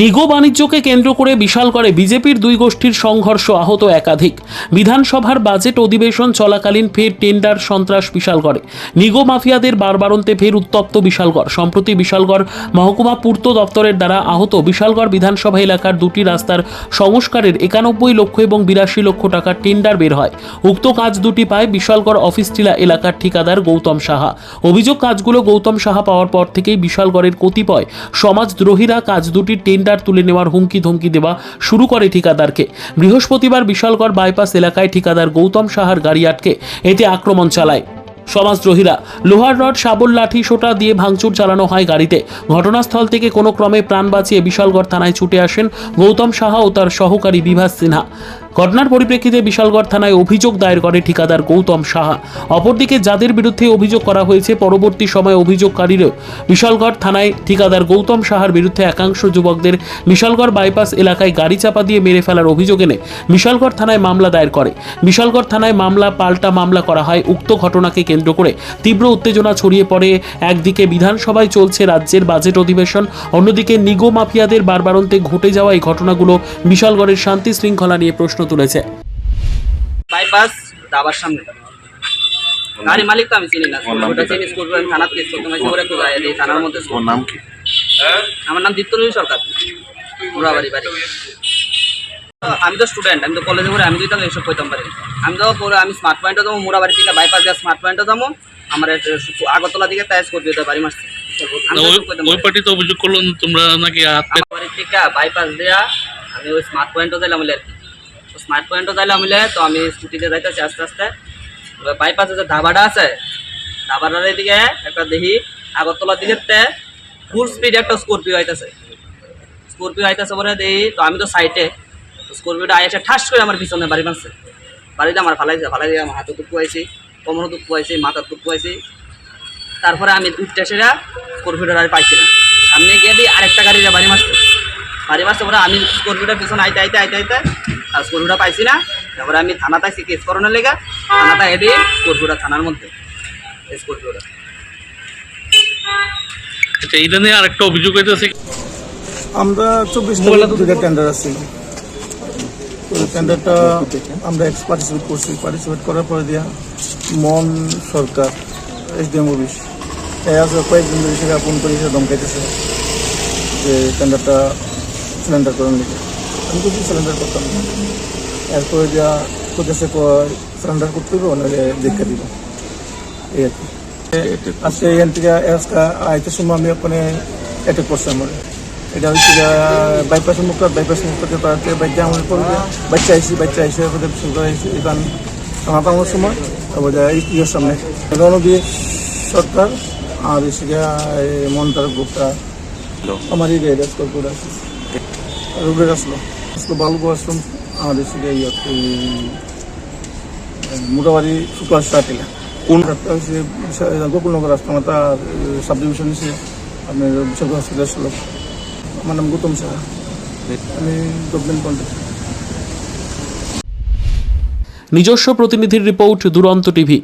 নিগো বাণিজ্যকে কেন্দ্র করে বিশাল করে বিজেপির দুই গোষ্ঠীর সংঘর্ষ আহত একাধিক। বিধানসভার বাজেট অধিবেশন চলাকালীন ফের টেন্ডার সন্ত্রাস বিশাল করে নিগো মাফিয়াদের বারবারন্তে ফের উত্তপ্ত বিশালগড়। সম্প্রতি বিশালগড় মহকুমা পূর্ত দপ্তরের দ্বারা আহত বিশালগড় বিধানসভা এলাকার দুটি রাস্তার সংস্কারের একানব্বই লক্ষ এবং বিরাশি লক্ষ টাকার টেন্ডার বের হয়। উক্ত কাজ দুটি পায় বিশালগড় অফিস টিলা এলাকার ঠিকাদার গৌতম সাহা। অভিযোগ, কাজগুলো গৌতম সাহা পাওয়ার পর থেকেই বিশালগড়ের কতিপয় সমাজদ্রোহীরা কাজ দুটির টেন্ডার তুলে নেওয়ার হুমকি ধমকি দেওয়া শুরু করে ঠিকাদারকে। বৃহস্পতিবার বিশালগড় বাইপাস এলাকায় ঠিকাদার গৌতম সাহার গাড়ি আটকে, এতে আক্রমণ চালায়। সমাজদ্রোহীরা, লোহার রড, শাবল, লাঠি, সোটা দিয়ে ভাঙচুর চালানো হয় গাড়িতে। ঘটনাস্থল থেকে কোনো ক্রমে প্রাণ বাঁচিয়ে বিশালগড় থানায় ছুটে আসেন গৌতম সাহা ও তার সহকারী বিভাস সিনহা। ঘটনার পরিপ্রেক্ষিতে বিশালগড় থানায় অভিযোগ দায়ের করে ঠিকাদার গৌতম সাহা। অপরদিকে যাদের বিরুদ্ধে অভিযোগ করা হয়েছে, পরবর্তী সময়ে অভিযোগকারীরও বিশালগড় থানায় ঠিকাদার গৌতম সাহার বিরুদ্ধে একাংশ যুবকদের বিশালগড় বাইপাস এলাকায় গাড়ি চাপা দিয়ে মেরে ফেলার অভিযোগ এনে বিশালগড় থানায় মামলা দায়ের করে। বিশালগড় থানায় মামলা, পাল্টা মামলা করা হয়, উক্ত ঘটনাকে কেন্দ্র করে তীব্র উত্তেজনা ছড়িয়ে পড়ে। একদিকে বিধানসভায় চলছে রাজ্যের বাজেট অধিবেশন, অন্যদিকে নিগো মাফিয়াদের বারবারন্তে ঘটে যাওয়া এই ঘটনাগুলো বিশালগড়ের শান্তি শৃঙ্খলা নিয়ে প্রশ্ন তুলেছে। বাইপাস দাবার সামনে। গাড়ি মালিক তো আমি চিনি না। ওটা চিনি স্কুল থানার কেস করতে মাইছি ওরা কোথায় এই থানার মধ্যে ওর নাম কি? আমার নাম দীপ্তরঞ্জন সরকার। মুরাবাড়ি বাড়ি। আমি তো স্টুডেন্ট আমি তো কলেজে পড়ে আমি তো এসব কইতাম পারি আমি তো পরে আমি স্মার্ট পয়েন্টে যাব মুরাবাড়ি থেকে বাইপাস দিয়ে স্মার্ট পয়েন্টে যাব। আমার আগরতলা দিকে তাই স্কর্পিওতে দিতে মারছে আমি তো ওই এসব কইতাম ওই পারি। পার্টিতে অভিযোগ করলেন তোমরা নাকি বাইপাস দেয়া আমি ওই স্মার্ট পয়েন্টও যাইলাম আর কি। তো স্মার্ট পয়েন্টও যাইলাম মিলে তো আমি স্কুটিতে যাইতেছি আস্তে আস্তে। বাইপাসে যে ধাবাটা আছে, ধাবাটার এদিকে একটা দেখি, আগরতলার দিকে ফুল স্পিড একটা স্করপিও আইতেছে। স্করপিও আইতেছে পরে দেখি তো আমি তো সাইডে স্করপিওটা আইসে ঠাস করে আমার পিছনে বাড়ি মারছে বাড়িতে আমার ফালাইছে, ফালাই দিয়ে আমার হাতে দুঃখ আইছি, কোমরও দুঃখ আইছি মাথার দুঃখ আইছি। তারপরে আমি উঠতে সেরা স্করপিওটা আর পাইছি না। সামনে গিয়ে দিই আরেকটা গাড়িতে বাড়ি মারছে বাড়ি মারছে পরে আমি স্করপিওটার পিছনে আইতে আইতে আইতে আইতে আর স্করপিওটা পাইছি না তারপরে আমি থানাতে আইসি কেস করানোর লেগে থানাতে এদি স্করপিওটা থানার মধ্যে স্করপিওটা আচ্ছা নিয়ে আরেকটা অভিযোগ হইতেছে আমরা চব্বিশ তারিখ দুইটা টেন্ডার আছে। টেন্ডারটা আমরা এক্স পার্টিসিপেট করছি। পার্টিসিপেট করার পরে দিয়া মন সরকার এসডিএম অফিস আছে করে সে ধমকাইতেছে যে টেন্ডারটা সিলিন্ডার করার লিখে আমি কিছু সিলিন্ডার করতাম? না এরপরে যা করতেছে সিলিন্ডার করতে হবে ওনাকে দেখা দিব। এই আর কি। আজকে এখান থেকে আজকে আইতে সময় আমি ওখানে অ্যাটাক করছি আমার। এটা হচ্ছে বাইপাস মুখ বাইপাস মুখ করতে পারতে বাচ্চা আমার পড়বে বাচ্চা আইসি বাচ্চা আইসি ওদের করে আইসি এখান আমার পাওয়ার সময় তারপর ইয়ের সামনে। রণবীর সরকার আর এসে মন্তার গুপ্তা। আমার এই গাইড করব রুবের আসলো। আসলো বালুকো আশ্রম আমাদের এসে ইয়ে মোটামুটি সুপার স্টার্টিলা কোন গোকুলনগর রাস্তামাতা সাব ডিভিশন হিসেবে আপনার বিশাল হসপিটাল ছিল আমার নাম গৌতম সাহা। আমি গভর্নমেন্ট কন্ট্রাক্টর নিজস্ব প্রতিনিধির রিপোর্ট দুরন্ত টিভি।